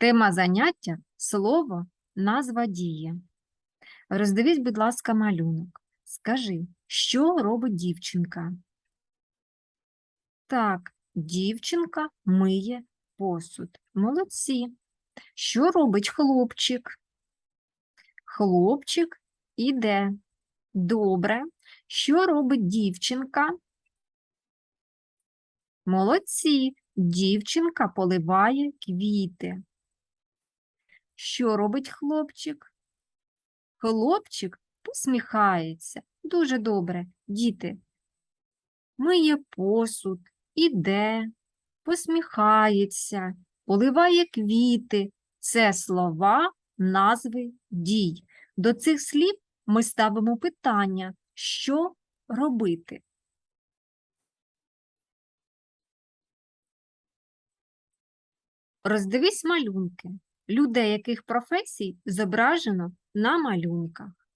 Тема заняття слово, назва дії. Роздивись, будь ласка, малюнок. Скажи, що робить дівчинка? Так, дівчинка миє посуд. Молодці. Що робить хлопчик? Хлопчик іде. Добре. Що робить дівчинка? Молодці. Дівчинка поливає квіти. Що робить хлопчик? Хлопчик посміхається. Дуже добре, діти. Миє посуд, іде, посміхається, поливає квіти. Це слова, назви дій. До цих слів ми ставимо питання, що робити. Роздивись малюнки. Людей яких професій зображено на малюнках.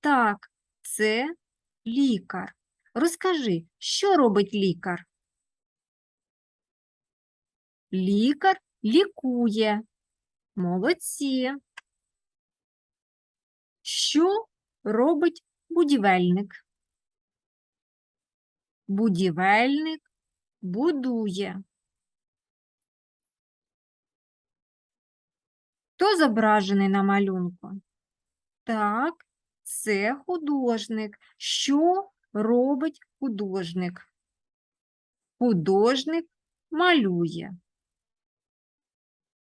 Так, це лікар. Розкажи, що робить лікар? Лікар лікує. Молодці. Що робить будівельник? Будівельник будує. Хто зображений на малюнку? Так, це художник. Що робить художник? Художник малює.